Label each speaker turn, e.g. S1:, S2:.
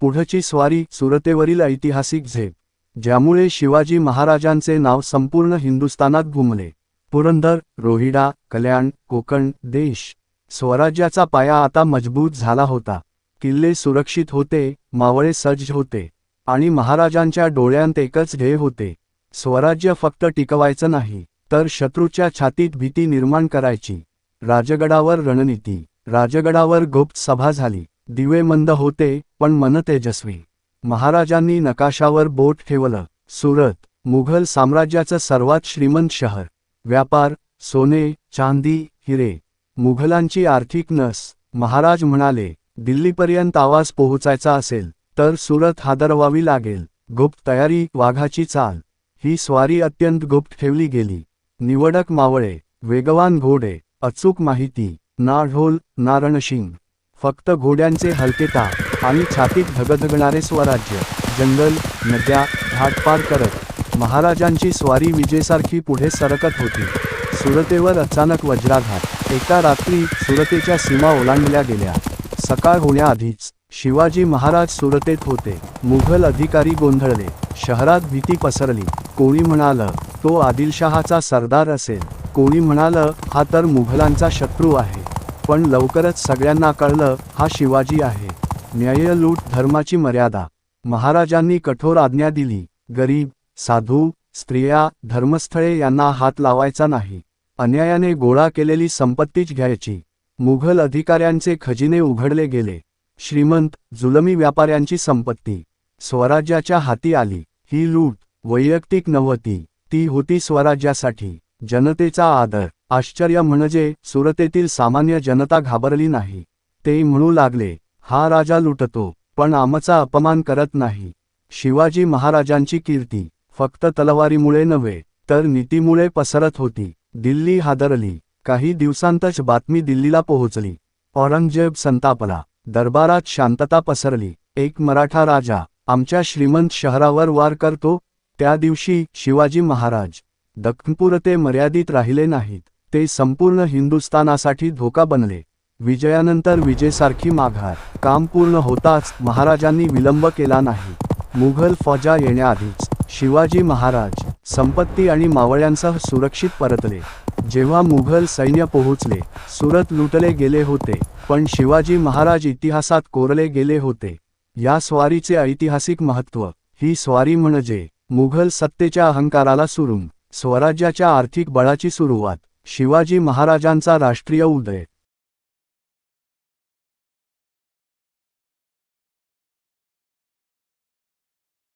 S1: पुढची स्वारी सुरतेवरील ऐतिहासिक झेप ज्यामुळे शिवाजी महाराजांचे नाव संपूर्ण हिंदुस्थानात घुमले. पुरंदर रोहिडा कल्याण कोकण देश स्वराज्याचा पाया आता मजबूत झाला होता. किल्ले सुरक्षित होते मावळे सज्ज होते आणि महाराजांच्या डोळ्यांत एकच ध्येय होते. स्वराज्य फक्त टिकवायचं नाही तर शत्रूच्या छातीत भीती निर्माण करायची. राजगडावर रणनीती राजगडावर गुप्त सभा झाली. दिवे मंद होते पण मन तेजस्वी. महाराजांनी नकाशावर बोट ठेवलं. सुरत मुघल साम्राज्याचं सर्वात श्रीमंत शहर. व्यापार सोने चांदी हिरे. मुघलांची आर्थिक नस. महाराज म्हणाले दिल्लीपर्यंत आवाज पोहोचायचा असेल तर सुरत हादरवावी लागेल. गुप्त तयारी वाघाची चाल. ही स्वारी अत्यंत गुप्त ठेवली गेली. निवडक मावळे वेगवान घोडे अचूक माहिती ना ढोल ना रणशिंग फक्त घोड्यांचे हलके ताप आणि छातीत धगधगणारे स्वराज्य जंगल नद्या घाट पार करत महाराजांची स्वारी विजेसारखी पुढे सरकत होती. सुरतेवर अचानक वज्राघात. एका रात्री सुरतेच्या सीमा ओलांडल्या गेल्या. सकाळ होण्याआधीच शिवाजी महाराज सुरतेत होते. मुघल अधिकारी गोंधळले. शहरात भीती पसरली. कोणी म्हणालं तो आदिलशहाचा सरदार असेल. कोणी म्हणालं हा तर मुघलांचा शत्रू आहे. पण लवकरच सगळ्यांना कळलं हा शिवाजी आहे. न्यायलूट धर्माची मर्यादा. महाराजांनी कठोर आज्ञा दिली. गरीब साधू स्त्रिया धर्मस्थळे यांना हात लावायचा नाही. अन्यायाने गोळा केलेली संपत्तीच घ्यायची. मुघल अधिकाऱ्यांचे खजिने उघडले गेले. श्रीमंत जुलमी व्यापाऱ्यांची संपत्ती. स्वराज्याच्या हाती आली. ही लूट वैयक्तिक नव्हती. ती होती स्वराज्यासाठी. जनतेचा आदर. आश्चर्य म्हणजे सुरतेतील सामान्य जनता घाबरली नाही. ते म्हणू लागले हा राजा लुटतो पण आमचा अपमान करत नाही. शिवाजी महाराजांची कीर्ती फक्त तलवारीमुळे नव्हे तर नीतीमुळे पसरत होती. दिल्ली हादरली. काही दिवसांतच बातमी दिल्लीला पोहोचली. औरंगजेब संतापला. दरबारात शांतता पसरली. एक मराठा राजा आमच्या श्रीमंत शहरावर वार करतो. त्या दिवशी शिवाजी महाराज दख्खनपुरते मर्यादित राहिले नाहीत. ते संपूर्ण हिंदुस्थानासाठी धोका बनले. विजयानंतर विजेसारखी माघार. काम पूर्ण होताच महाराजांनी विलंब केला नाही. मुघल फौजा येण्याआधीच शिवाजी महाराज संपत्ती आणि मावळ्यांसह सुरक्षित परतले. जेव्हा मुघल सैन्य पोहोचले सुरत लुटले गेले होते पण शिवाजी महाराज इतिहासात कोरले गेले होते. या स्वारीचे ऐतिहासिक महत्त्व ही स्वारी म्हणजे मुघल सत्तेच्या अहंकाराला सुरुंग. स्वराज्याच्या आर्थिक बळाची सुरुवात शिवाजी महाराजांचा राष्ट्रीय उदय.